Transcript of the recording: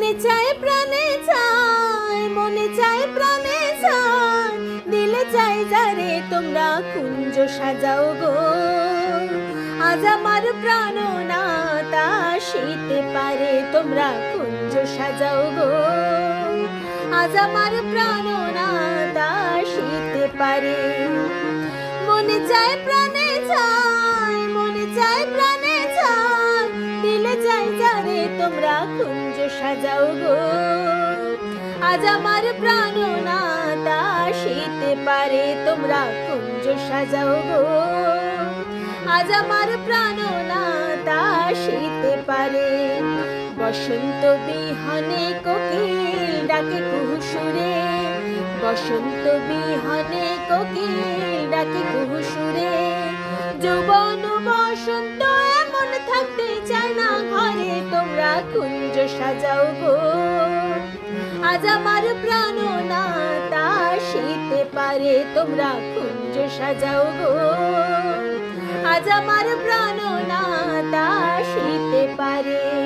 মনে চায়, প্রাণে চায়, মনে চায়, প্রাণে চায়। দিলে চাই যারে, তোমরা কুঞ্জ সাজাও গো। আজ আমার প্রাণ না তা শীতে পারে, তোমরা কুঞ্জ সাজাও গো। আজ আমার প্রাণ না তা শীতে পারে। মনে চায়, প্রাণে চায়। তোমরা কুঞ্জ সাজাও গো। আজ আমার প্রাণ না তা শীতে পারে, তোমরা কুঞ্জ সাজাও গো। আজ আমার প্রাণ না তা শীতে পারে। বসন্ত বিহনে কোকিল ডাকে কুহুসুরে। বসন্ত বিহনে কোকিল ডাকে কুহুসুরে। যৌবন বসন্ত এমন থাকতে কুঞ্জ সাজাও গো। আজ আমার প্রাণ না তা শীতে পারে, তোমরা কুঞ্জ সাজাও গো। আজ আমার প্রাণ না তা শীতে পারে।